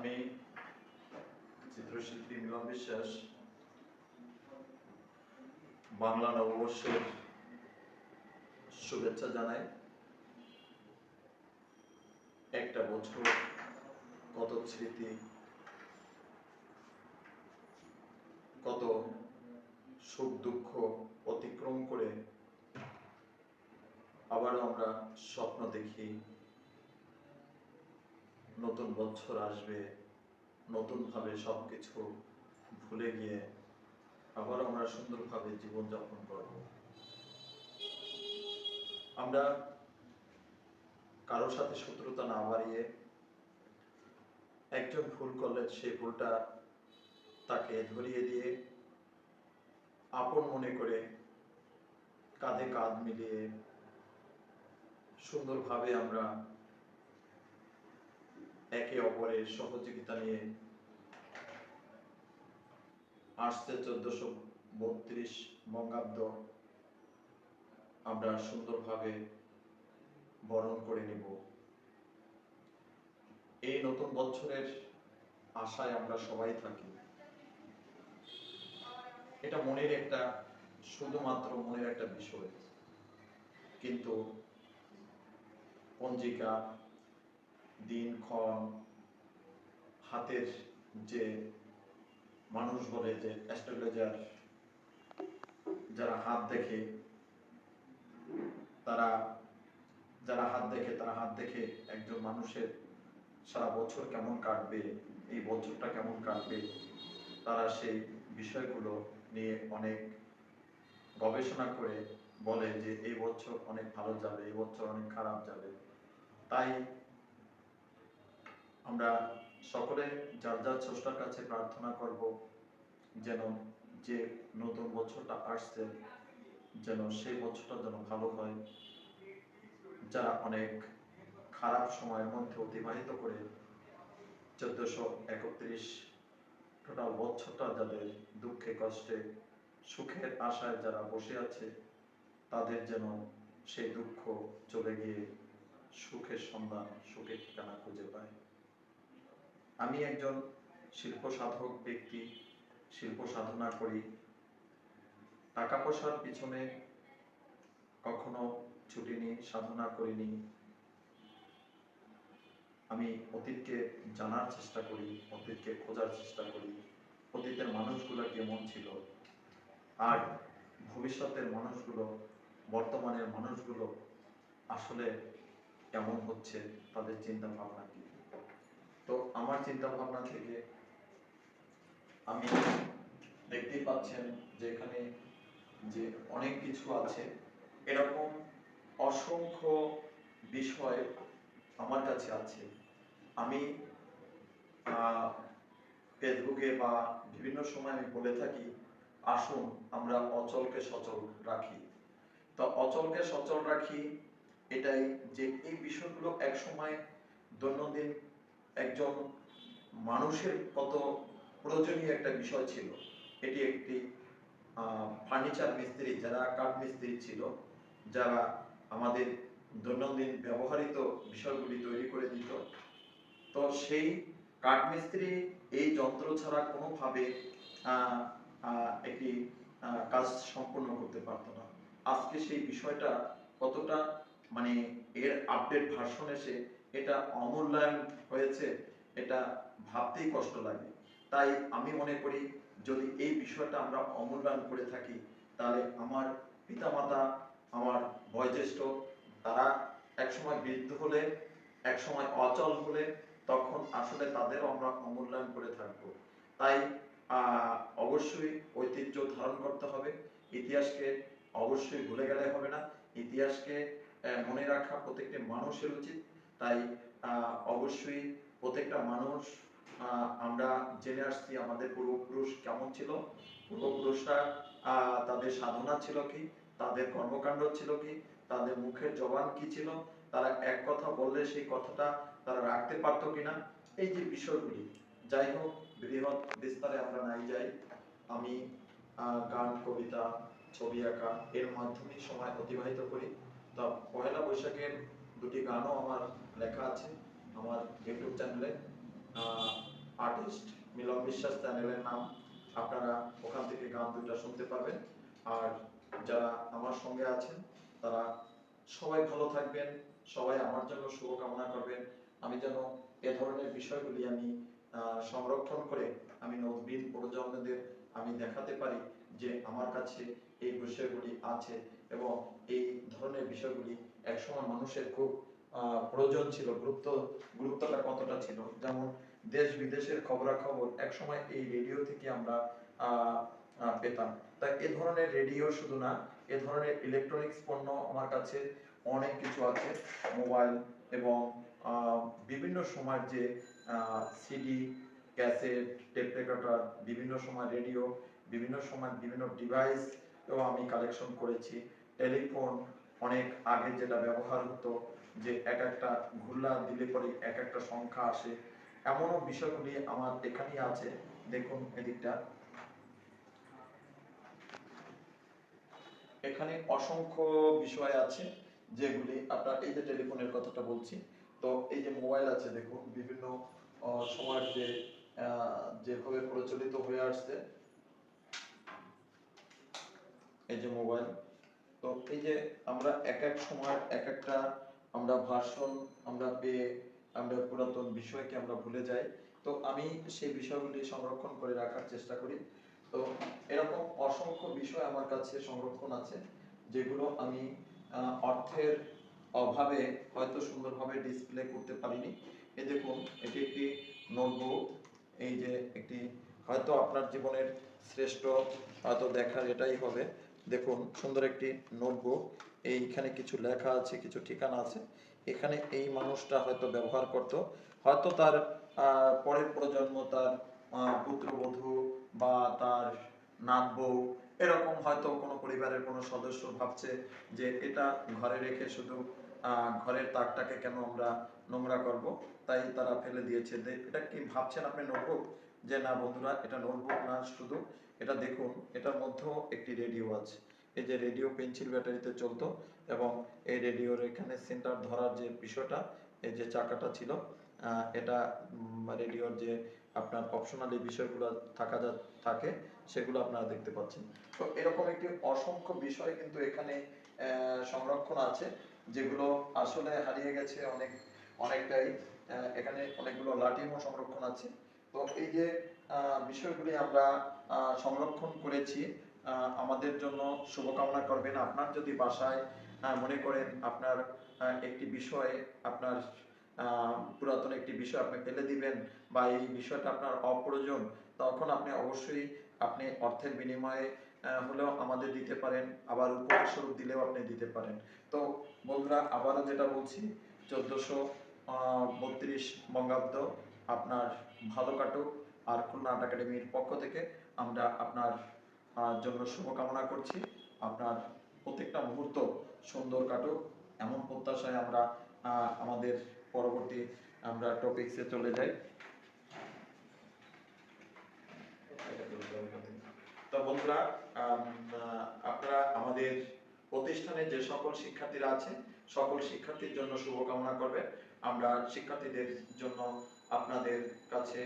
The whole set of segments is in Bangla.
আমি চিত্রশিল্পী মিলন বিশ্বাস, বাংলা নববর্ষের শুভেচ্ছা জানাই। একটা বছর কত স্মৃতি, কত সুখ দুঃখ অতিক্রম করে আবারও আমরা স্বপ্ন দেখি। নতুন বছর আসবে, নতুনভাবে সবকিছু ভুলে গিয়ে আবার আমরা সুন্দরভাবে জীবনযাপন করব। আমরা কারোর সাথে শত্রুতা না বাড়িয়ে একজন ভুল করলে সেই ভুলটা তাকে ধরিয়ে দিয়ে আপন মনে করে কাঁধে কাঁধ মিলিয়ে সুন্দরভাবে আমরা একে অপরের সহযোগিতা নিয়ে আসছে চোদ্দশো বত্রিশ বঙ্গাব্দ। আমরা সুন্দরভাবে বরণ করে নেব। এই নতুন বছরের আশায় আমরা সবাই থাকি। এটা মনের একটা, শুধুমাত্র মনের একটা বিষয়। কিন্তু পঞ্জিকা দিনক্ষণ হাতের যে মানুষ বলে, যে অ্যাস্ট্রোলজার যারা হাত দেখে, তারা, যারা হাত দেখে, তারা হাত দেখে একজন মানুষের সারা বছর কেমন কাটবে, এই বছরটা কেমন কাটবে, তারা সেই বিষয়গুলো নিয়ে অনেক গবেষণা করে বলে যে এই বছর অনেক ভালো যাবে, এই বছর অনেক খারাপ যাবে। তাই আমরা সকলে যার যার স্রষ্টার কাছে প্রার্থনা করব যেন যে নতুন বছরটা আসছে, যেন সেই বছরটা যেন ভালো হয়। যারা অনেক খারাপ সময়ের মধ্যে অতিবাহিত করে চোদ্দশো একত্রিশ টোটাল বছরটা যাদের দুঃখে, কষ্টে, সুখের আশায় যারা বসে আছে, তাদের যেন সেই দুঃখ চলে গিয়ে সুখের সন্ধান, সুখের ঠিকানা খুঁজে পায়। আমি একজন শিল্প সাধক ব্যক্তি, শিল্প সাধনা করি। টাকা পয়সার পিছনে কখনো ছুটিনি সাধনা করিনি আমি অতীতকে জানার চেষ্টা করি, অতীতকে খোঁজার চেষ্টা করি। অতীতের মানুষগুলো কেমন ছিল। আর ভবিষ্যতের মানুষগুলো, বর্তমানের মানুষগুলো আসলে কেমন হচ্ছে তাদের চিন্তা ভাবনা। তো আমার চিন্তা ভাবনা থেকে আমি দেখতেই পাচ্ছেন যে এখানে যে অনেক কিছু আছে। এরকম অসংখ্য বিষয় আমার কাছে আছে। আমি ফেসবুকে বা বিভিন্ন সময় আমি বলে থাকি, আসুন আমরা অচলকে সচল রাখি। তো অচলকে সচল রাখি এটাই যে এই বিষয়গুলো এক সময় দৈনন্দিন একজন মানুষের কত প্রয়োজনীয় একটা বিষয় ছিল। এটি একটি ফার্নিচার মিস্ত্রি, যারা কাঠ মিস্ত্রি ছিল, যারা আমাদের দৈনন্দিন ব্যবহৃত বিষয়গুলি তৈরি করে দিত। তো সেই কাঠমিস্ত্রি এই যন্ত্র ছাড়া কোনোভাবে একটি কাজ সম্পূর্ণ করতে পারতো না। আজকে সেই বিষয়টা কতটা মানে এর আপডেট ভার্সন এসে এটা অমূল্যায়ন হয়েছে, এটা ভাবতেই কষ্ট লাগে। তাই আমি মনে করি, যদি এই বিষয়টা আমরা অমূল্যায়ন করে থাকি, তাহলে আমার পিতামাতা, আমার বয়োজ্যেষ্ঠ, তারা একসময় বৃদ্ধ হলে, একসময় অচল হলে, তখন আসলে তাদেরও আমরা অমূল্যায়ন করে থাকব। তাই অবশ্যই ঐতিহ্য ধারণ করতে হবে। ইতিহাসকে অবশ্যই ভুলে গেলে হবে না। ইতিহাসকে মনে রাখা প্রত্যেকটি মানুষের উচিত। তাই অবশ্যই প্রত্যেকটা মানুষ আমরা জেনে আসছি আমাদের পূর্বপুরুষ কেমন ছিল। পূর্বপুরুষরা তাদের সাধনা ছিল কি? তাদের কর্মকাণ্ড ছিল কি? তাদের মুখের জবান কি ছিল? তারা এক কথা বললে সেই কথাটা তারা রাখতে পারতো কিনা? এই যে বিষয়গুলি। যাই হোক, বৃহৎ বিস্তারে আমরা নাই যাই। আমি গান, কবিতা, ছবি আঁকা এর মাধ্যমে সময় অতিবাহিত করি। তো পয়লা বৈশাখের দুটি গানও আমার লেখা আছে। আমার ইউটিউব চ্যানেলে। আর্টিস্ট মিলন বিশ্বাস চ্যানেলের নাম। আপনারা ওখান থেকে গান দুটা শুনতে পারবেন। আর যারা আমার সঙ্গে আছেন, তারা সবাই ভালো থাকবেন, সবাই আমার জন্য শুভকামনা করবেন। আমি যেন এ ধরনের বিষয়গুলি আমি সংরক্ষণ করে আমি নবীন প্রজন্মদের আমি দেখাতে পারি যে আমার কাছে এই বিষয়গুলি আছে এবং এই ধরনের বিষয়গুলি একসময় মানুষের খুব প্রয়োজন ছিল, গুরুত্ব, গুরুত্বটা কতটা ছিল। যেমন দেশ বিদেশের খবরাখবর একসময় এই রেডিও থেকে আমরা পেতাম। তাই এ ধরনের রেডিও শুধু না, এ ধরনের ইলেকট্রনিক্স পণ্য আমার কাছে অনেক কিছু আছে। মোবাইল এবং বিভিন্ন সময় যে সিডি ক্যাসেট রেকর্ডার, বিভিন্ন সময় রেডিও, বিভিন্ন সময় বিভিন্ন ডিভাইস আমি কালেকশন করেছি। টেলিফোন অনেক আগে যেটা ব্যবহার হতো, যে এক একটা ঘুরলা দিলে পরে এক একটা সংখ্যা আসে। এমনও বিষয়গুলি আমার এখানেই আছে। দেখুন এদিকটা। এখানে অসংখ্য বিষয় আছে, যেগুলি আপনার এই যে টেলিফোনের কথাটা বলছি, তো এই যে মোবাইল আছে, দেখুন, বিভিন্ন সময়ের যে যেভাবে প্রচলিত হয়ে আসছে, এই যে মোবাইল তো এই যে আমরা এক এক সময়, এক একটা আমরা ভাষণ আমরা পেয়ে, আমরা পুরাতন বিষয়কে আমরা ভুলে যাই। তো আমি সেই বিষয়গুলি সংরক্ষণ করে রাখার চেষ্টা করি। তো এরকম অসংখ্য বিষয় আমার কাছে সংরক্ষণ আছে, যেগুলো আমি অর্থের অভাবে হয়তো সুন্দরভাবে ডিসপ্লে করতে পারিনি। এই দেখুন, এটি একটি নোটবুক এই যে একটি, হয়তো আপনার জীবনের শ্রেষ্ঠ, হয়তো দেখার এটাই হবে। দেখুন, সুন্দর একটি নোটবুক এইখানে কিছু লেখা আছে, কিছু ঠিকানা আছে। এখানে এই মানুষটা হয়তো ব্যবহার করত। হয়তো তার পরের প্রজন্ম তার পুত্রবধূ বা তার নাত বউ এরকম হয়তো কোনো পরিবারের কোনো সদস্য ভাবছে যে এটা ঘরে রেখে শুধু ঘরের তাকটাকে কেন আমরা নোংরা করব? তাই তারা ফেলে দিয়েছে। এটা কি ভাবছেন আপনি নোটবুক যে না বন্ধুরা, এটা নোটবুক না, শুধু এটা দেখুন, এটার মধ্যেও একটি রেডিও আছে। এই যে রেডিও পেন্সিল ব্যাটারিতে চলতো এবং এই রেডিওর এখানে সেন্টার ধরার যে বিষয়টা, এই যে চাকাটা ছিল এটা রেডিওর যে আপনার অপশনাল বিষয়গুলো থাকা যা, থাকে, সেগুলো আপনারা দেখতে পাচ্ছেন। তো এরকম একটি অসংখ্য বিষয় কিন্তু এখানে সংরক্ষণ আছে, যেগুলো আসলে হারিয়ে গেছে অনেক, অনেকটাই এখানে অনেকগুলো লাঠিমও সংরক্ষণ আছে। তো এই যে বিষয়গুলি আমরা সংরক্ষণ করেছি আমাদের জন্য শুভকামনা করবেন। আপনার যদি বাসায় মনে করেন আপনার একটি বিষয়, আপনার পুরাতন একটি বিষয় আপনি ফেলে দিবেন বা এই বিষয়টা আপনার অপ্রয়োজন, তখন আপনি অবশ্যই আপনি অর্থের বিনিময়ে হলেও আমাদের দিতে পারেন। আবার উপহার দিলেও আপনি দিতে পারেন। তো বন্ধুরা, আবারও যেটা বলছি, চোদ্দোশো বত্রিশ বঙ্গাব্দ আপনার ভালো কাটুক। আর খুলনা একাডেমির পক্ষ থেকে আমরা আপনার জন্য শুভকামনা করছি। আপনার প্রত্যেকটা মুহূর্ত সুন্দর কাটুক। এমন প্রত্যাশায় আমরা আমাদের পরবর্তী আমরা টপিক্সে চলে যাই। তো বন্ধুরা আপনারা আমাদের প্রতিষ্ঠানে যে সকল শিক্ষার্থীরা আছেন সকল শিক্ষার্থীর জন্য শুভকামনা করবেন আমরা শিক্ষার্থীদের জন্য আপনাদের কাছে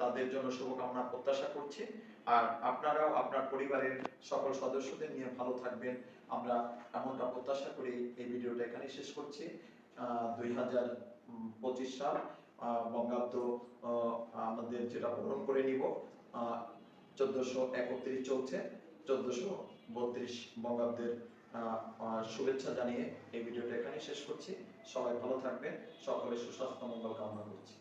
তাদের জন্য শুভকামনা প্রত্যাশা করছি। আর আপনারাও আপনার পরিবারের সকল সদস্যদের নিয়ে ভালো থাকবেন। আমরা এমনটা প্রত্যাশা করি এই ভিডিওটা এখানে শেষ করছি। দুই হাজার পঁচিশ সাল বঙ্গাব্দ আমাদের যেটা পূরণ করে নিব চোদ্দশো একত্রিশ চলছে। চোদ্দশো বত্রিশ বঙ্গাব্দের শুভেচ্ছা জানিয়ে এই ভিডিওটা এখানেই শেষ করছি। সবাই ভালো থাকবেন। সকলের সুস্বাস্থ্য, মঙ্গল কামনা করছি।